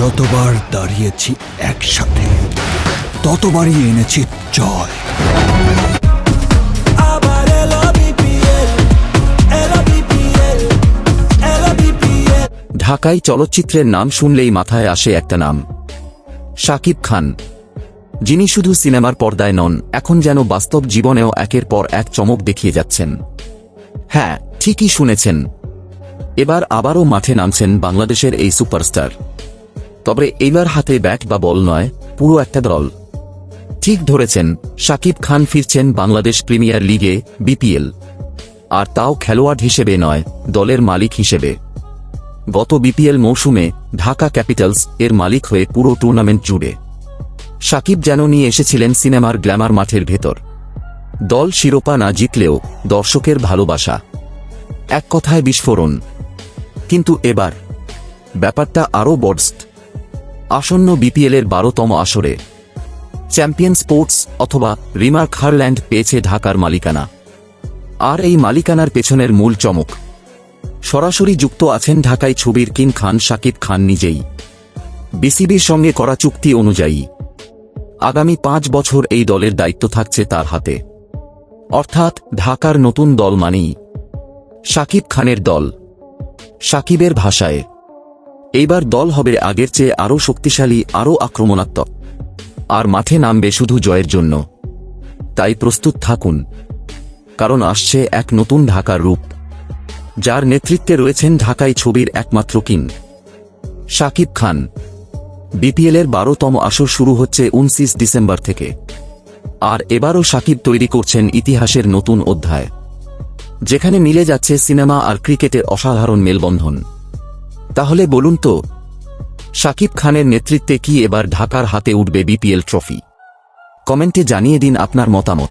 যতবার দাঁড়িয়েছি একসাথে ততবারই এনেছি জয়। ঢাকায় চলচ্চিত্রের নাম শুনলেই মাথায় আসে একটা নাম শাকিব খান। যিনি শুধু সিনেমার পর্দায় নন এখন যেন বাস্তব জীবনেও একের পর এক চমক দেখিয়ে যাচ্ছেন। হ্যাঁ ঠিকই শুনেছেন। এবার আবারও মাঠে নামছেন বাংলাদেশের এই সুপারস্টার। তবে এইবার হাতে ব্যাট বা বল নয়, পুরো একটা দল। ঠিক ধরেছেন শাকিব খান ফিরছেন বাংলাদেশ প্রিমিয়ার লিগে, বিপিএল। আর তাও খেলোয়াড় হিসেবে নয়, দলের মালিক হিসেবে। গত বিপিএল মৌসুমে ঢাকা ক্যাপিটালস এর মালিক হয়ে পুরো টুর্নামেন্ট জুড়ে। সাকিব যেন নিয়ে এসেছিলেন সিনেমার গ্ল্যামার মাঠের ভেতর। দল শিরোপা না জিতলেও দর্শকের ভালোবাসা। এক কথায় বিস্ফোরণ। কিন্তু এবার ব্যাপারটা আরও বডস্ট আসন্ন বিপিএলের বারোতম আসরে চ্যাম্পিয়ন স্পোর্টস অথবা রিমার্ক হারল্যান্ড পেয়েছে ঢাকার মালিকানা। আর এই মালিকানার পেছনের মূল চমক। সরাসরি যুক্ত আছেন ঢাকায় ছবির কিং খান শাকিব খান নিজেই। বিসিবির সঙ্গে করা চুক্তি অনুযায়ী আগামী পাঁচ বছর এই দলের দায়িত্ব থাকছে তার হাতে। অর্থাৎ ঢাকার নতুন দল মানেই শাকিব খানের দল। শাকিবের ভাষায় এইবার দল হবে আগের চেয়ে আরও শক্তিশালী, আরও আক্রমণাত্মক। আর মাঠে নামবে শুধু জয়ের জন্য। তাই প্রস্তুত থাকুন। কারণ আসছে এক নতুন ঢাকার রূপ। যার নেতৃত্বে রয়েছেন ঢাকাই ছবির একমাত্র কিং। শাকিব খান। বিপিএলের বারোতম আসর শুরু হচ্ছে উনত্রিশ ডিসেম্বর থেকে। আর এবারও শাকিব তৈরি করছেন ইতিহাসের নতুন অধ্যায়। যেখানে মিলে যাচ্ছে সিনেমা আর ক্রিকেটের অসাধারণ মেলবন্ধন। তাহলে বলুন তো শাকিব খানের নেতৃত্বে কি এবার ঢাকার হাতে উঠবে বিপিএল ট্রফি? কমেন্টে জানিয়ে দিন আপনার মতামত।